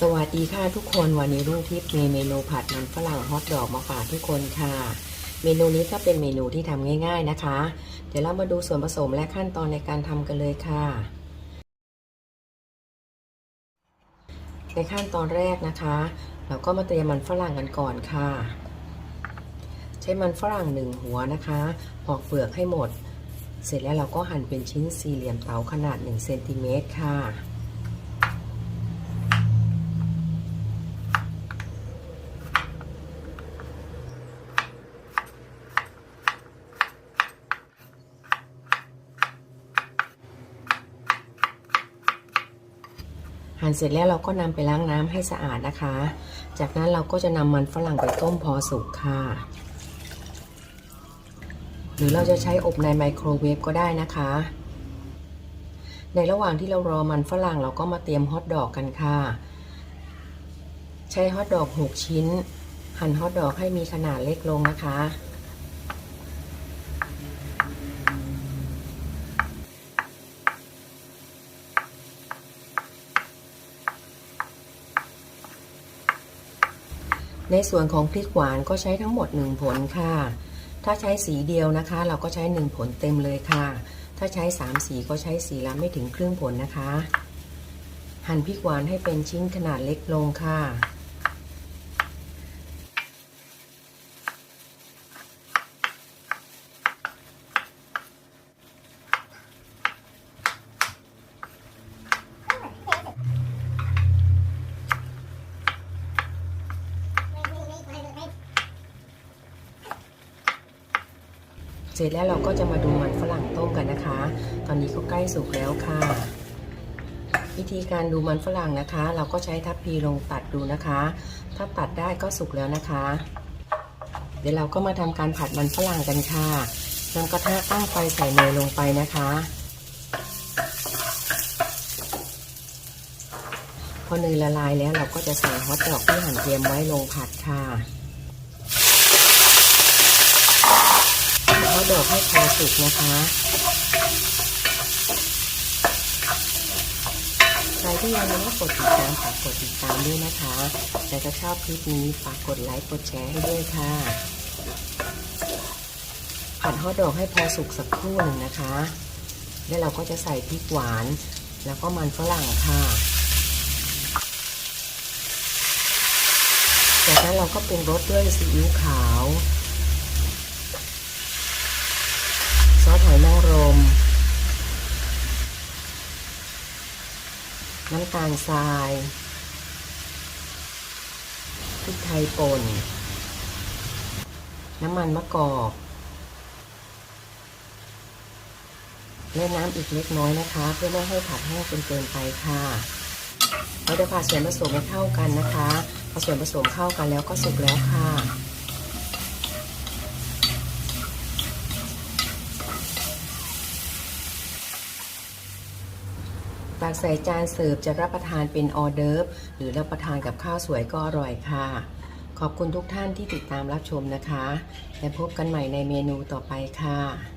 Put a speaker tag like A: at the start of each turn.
A: สวัสดีค่ะทุกคนวันนี้รุ่งทิพย์มีเมนูผัดมันฝรั่งฮอทดอกมาฝากทุกคนค่ะ เมนูนี้ก็เป็นเมนูที่ทำง่าย ๆนะคะ เดี๋ยวเรามาดูส่วนผสมและขั้นตอนในการทำกันเลยค่ะ ในขั้นตอนแรกนะคะ เราก็มาเตรียมมันฝรั่งกันก่อนค่ะ ใช้มันฝรั่งหนึ่งหัวนะคะปอกเปลือกให้หมด เสร็จแล้วเราก็หั่นเป็นชิ้นสี่เหลี่ยมเต๋าขนาด1เซนติเมตรค่ะ หั่นเสร็จแล้วเราก็นำไปล้างน้ำให้สะอาดนะคะ จากนั้นเราก็จะนำมันฝรั่งไปต้มพอสุกค่ะ หรือเราจะใช้อบในไมโครเวฟก็ได้นะคะ ในระหว่างที่เรารอมันฝรั่งเราก็มาเตรียมฮอทดอกกันค่ะ ใช้ฮอทดอก 6 ชิ้น หั่นฮอทดอกให้มีขนาดเล็กลงนะคะ ในส่วนของพริกหวานก็ใช้ทั้งหมด 1 ผลค่ะ ถ้าใช้สีเดียวนะคะ เราก็ใช้ 1 ผลเต็มเลยค่ะ ถ้าใช้ 3 สีก็ใช้สีละไม่ถึงครึ่งผลนะคะ หั่นพริกหวานให้เป็นชิ้นขนาดเล็กลงค่ะ เสร็จแล้วเราก็จะมาดูมันฝรั่งต้มกันนะคะ ตอนนี้ก็ใกล้สุกแล้วค่ะ วิธีการดูมันฝรั่งนะคะ เราก็ใช้ทัพพีลงตัดดูนะคะ ถ้าตัดได้ก็สุกแล้วนะคะ เดี๋ยวเราก็มาทำการผัดมันฝรั่งกันค่ะนำกระทะตั้งไฟใส่เนยลงไปนะคะ พอเนยละลายแล้วเราก็จะใส่ฮอทดอกที่หั่นเตรียมไว้ลงผัดค่ะ ฮอดอกให้พอสุกนะคะใครที่ยังไม่ได้กดติดตามฝากกดติดตามด้วยนะคะและถ้าชอบคลิปนี้ฝากกดไลค์กดแชร์ให้ด้วยค่ะ ผัดฮอทดอกให้พอสุกสักครู่หนึ่งนะคะ แล้วเราก็จะใส่พริกหวาน แล้วก็มันฝรั่งค่ะ จากนั้นเราก็ปรุงรสด้วยซีอิ๊วขาว ซอสหอยนางรม น้ำตาลทรายพริกไทยป่น น้ำมันมะกอก และน้ำอีกเล็กน้อยนะคะ เพื่อไม่ให้ผัดแห้งจนเกินไปค่ะเราจะผัดส่วนผสมให้เข้ากันนะคะพอส่วนผสมเข้ากันแล้วก็สุกแล้วค่ะ ตักใส่จานเสิร์ฟจะรับประทานเป็นออเดิร์ฟหรือรับประทานกับข้าวสวยก็อร่อยค่ะ ขอบคุณทุกท่านที่ติดตามรับชมนะคะ และพบกันใหม่ในเมนูต่อไปค่ะ